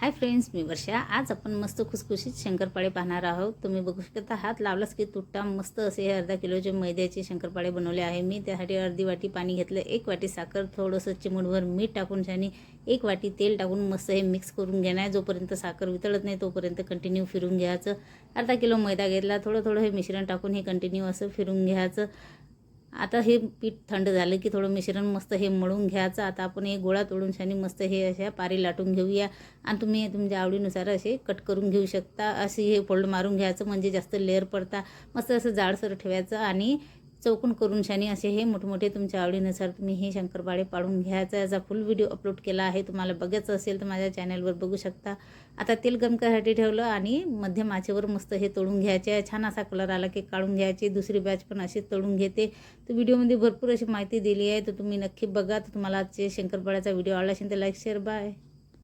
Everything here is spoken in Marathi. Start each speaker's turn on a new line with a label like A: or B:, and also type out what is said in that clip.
A: हाय फ्रेंड्स मी वर्षा. आज आपण मस्त खुसखुशीत शंकरपाळे पाहणार आहोत. तुम्ही बघू शकता हात लावलाच की तुट्टा मस्त असे हे अर्धा किलोचे मैद्याचे शंकरपाळे बनवले आहे. मी त्यासाठी अर्धी वाटी पाणी घेतलं एक वाटी साखर थोडंसं चिमूटभर मीठ टाकून आणि एक वाटी तेल टाकून मस्त हे मिक्स करून घेणार. जोपर्यंत साखर वितळत नाही तोपर्यंत कंटिन्यू फिरून घ्यायचं. अर्धा किलो मैदा घेतला थोडं थोडं हे मिश्रण टाकून हे कंटिन्यू असं फिरून घ्यायचं. आता हे पीठ थंड झालं की थोडं मिश्रण मस्त हे मळून घ्यायचं. आता आपण हे गोळा तोडून शानी मस्त हे अशा पारी लाटून घेऊया. आणि तुम्ही तुमच्या आवडीनुसार असे कट करून घेऊ शकता. असे हे फोल्ड मारून घ्यायचं म्हणजे जास्त लेअर पडता. मस्त असं जाडसर ठेवायचं आणि चौकून करून शानी असे हे मोठमोठे तुमच्या आवडीनुसार तुम्ही हे शंकरपाळे पाडून घ्यायचा. याचा फुल व्हिडिओ अपलोड केला आहे. तुम्हाला बघायचं असेल तर माझ्या चॅनलवर बघू शकता. आता तेल गरम करायसाठी ठेवलं आणि मध्यम आचेवर मस्त हे तळून घ्यायचे. छान असा कलर आला की काढून घ्यायचे. दुसरी बॅच पण अशी तळून घेते. तर व्हिडिओमध्ये भरपूर अशी माहिती दिली आहे. तर तुम्ही नक्की बघा. तर तुम्हाला आजचे शंकरपाळ्याचा व्हिडिओ आवडला असेल तर लाईक शेअर बाय